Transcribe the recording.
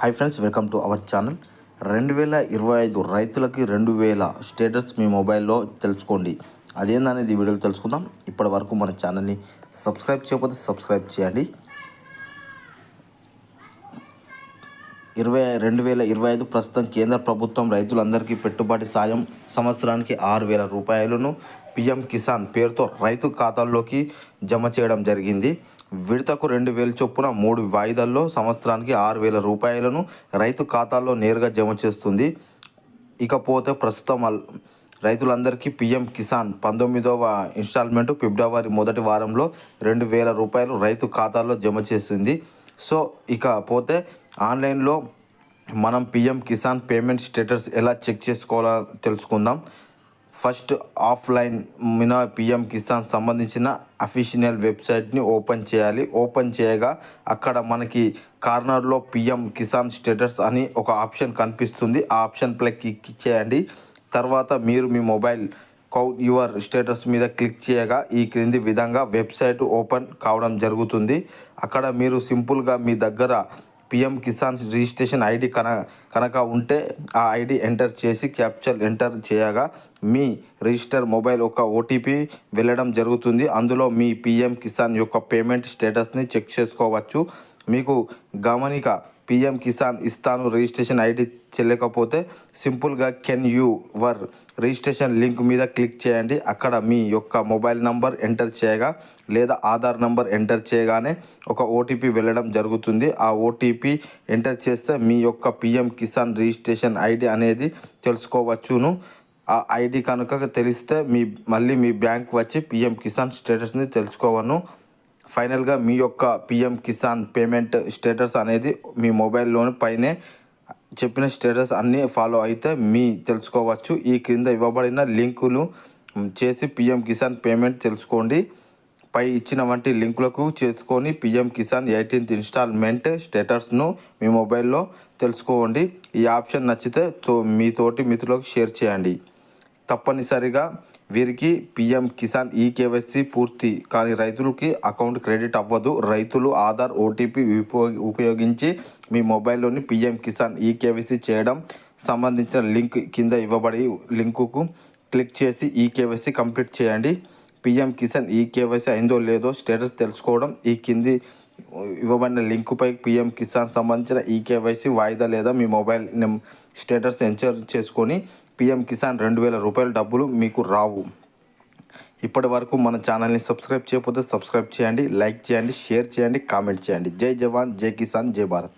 Hi friends welcome to our channel రెండు వేల ఇరవై ఐదు రైతులకి రెండు వేల స్టేటస్ మీ మొబైల్లో తెలుసుకోండి. అదేందనేది వీడియోలో తెలుసుకుందాం. ఇప్పటి వరకు మన ఛానల్ని సబ్స్క్రైబ్ చేయకపోతే సబ్స్క్రైబ్ చేయండి. ఇరవై రెండు వేల ఇరవై ఐదు ప్రస్తుతం కేంద్ర ప్రభుత్వం రైతులందరికీ పెట్టుబడి సాయం సంవత్సరానికి ఆరు వేల రూపాయలను పిఎం కిసాన్ పేరుతో రైతు ఖాతాల్లోకి జమ చేయడం జరిగింది. విడతకు రెండు వేల చొప్పున మూడు వాయిదాల్లో సంవత్సరానికి ఆరు వేల రూపాయలను రైతు ఖాతాల్లో నేరుగా జమ చేస్తుంది. ఇకపోతే ప్రస్తుతం అల్- రైతులందరికీ పిఎం కిసాన్ పంతొమ్మిదవ ఇన్స్టాల్మెంట్ ఫిబ్రవరి మొదటి వారంలో రెండు వేల రూపాయలు రైతు ఖాతాల్లో జమ చేస్తుంది సో ఇకపోతే ఆన్లైన్లో మనం పిఎం కిసాన్ పేమెంట్ స్టేటస్ ఎలా చెక్ చేసుకోవాలో తెలుసుకుందాం. ఫస్ట్ ఆఫ్లైన్ మిన పిఎం కిసాన్ సంబంధించిన అఫీషియల్ వెబ్సైట్ని ఓపెన్ చేయాలి. ఓపెన్ చేయగా అక్కడ మనకి కార్నర్లో పిఎం కిసాన్ స్టేటస్ అని ఒక ఆప్షన్ కనిపిస్తుంది. ఆ ఆప్షన్ పై క్లిక్ చేయండి. తర్వాత మీరు మీ మొబైల్ కౌ యువర్ స్టేటస్ మీద క్లిక్ చేయగా ఈ క్రింది విధంగా వెబ్సైట్ ఓపెన్ కావడం జరుగుతుంది. అక్కడ మీరు సింపుల్గా మీ దగ్గర పిఎం కిసాన్ రిజిస్ట్రేషన్ ఐడి కన కనుక ఉంటే ఆ ఐడి ఎంటర్ చేసి క్యాప్చర్ ఎంటర్ చేయగా మీ రిజిస్టర్ మొబైల్ ఒక ఓటీపీ వెళ్ళడం జరుగుతుంది. అందులో మీ పిఎం కిసాన్ యొక్క పేమెంట్ స్టేటస్ని చెక్ చేసుకోవచ్చు. మీకు గమనిక పిఎం కిసాన్ ఇస్తాను రిజిస్ట్రేషన్ ఐడి చెల్లకపోతే సింపుల్గా can you were registration link మీద క్లిక్ చేయండి. అక్కడ మీ యొక్క మొబైల్ నంబర్ ఎంటర్ చేయగా లేదా ఆధార్ నంబర్ ఎంటర్ చేయగానే ఒక ఓటీపీ వెళ్ళడం జరుగుతుంది. ఆ ఓటీపీ ఎంటర్ చేస్తే మీ యొక్క పిఎం కిసాన్ రిజిస్ట్రేషన్ ఐడి అనేది తెలుసుకోవచ్చును. ఆ ఐడి కనుక తెలిస్తే మీ మళ్ళీ మీ బ్యాంక్ వచ్చి పిఎం కిసాన్ స్టేటస్ని తెలుసుకోవను. ఫైనల్గా మీ యొక్క పిఎం కిసాన్ పేమెంట్ స్టేటస్ అనేది మీ మొబైల్లోని పైనే చెప్పిన స్టేటస్ అన్నీ ఫాలో అయితే మీ తెలుసుకోవచ్చు. ఈ క్రింద ఇవ్వబడిన లింకులు చేసి పిఎం కిసాన్ పేమెంట్ తెలుసుకోండి. పై ఇచ్చిన వంటి లింకులకు చేసుకొని పిఎం కిసాన్ ఎయిటీన్త్ ఇన్స్టాల్మెంట్ స్టేటస్ను మీ మొబైల్లో తెలుసుకోండి. ఈ ఆప్షన్ నచ్చితే తో మీ తోటి మిత్రులకు షేర్ చేయండి. తప్పనిసరిగా వీరికి పిఎం కిసాన్ ఈ కేవైసీ పూర్తి. కానీ రైతులకి అకౌంట్ క్రెడిట్ అవ్వదు. రైతులు ఆధార్ ఓటీపీ ఉపయోగించి మీ మొబైల్లోని పిఎం కిసాన్ ఈ కేవైసీ చేయడం సంబంధించిన లింక్ కింద ఇవ్వబడి లింకుకు క్లిక్ చేసి ఈ కేవైసీ కంప్లీట్ చేయండి. పిఎం కిసాన్ ఈ కేవైసీ అయిందో లేదో స్టేటస్ తెలుసుకోవడం ఈ కింది ఇవ్వబడిన లింకుపై పిఎం కిసాన్ సంబంధించిన ఈ కేవైసీ వాయిదా లేదా మీ మొబైల్ స్టేటస్ ఎంచర్ చేసుకొని పిఎం కిసాన్ రెండు వేల రూపాయల డబ్బులు మీకు రావు. ఇప్పటి వరకు మన ఛానల్ని సబ్స్క్రైబ్ చేయకపోతే సబ్స్క్రైబ్ చేయండి లైక్ చేయండి షేర్ చేయండి కామెంట్ చేయండి. జై జవాన్ జై కిసాన్ జై భారత్.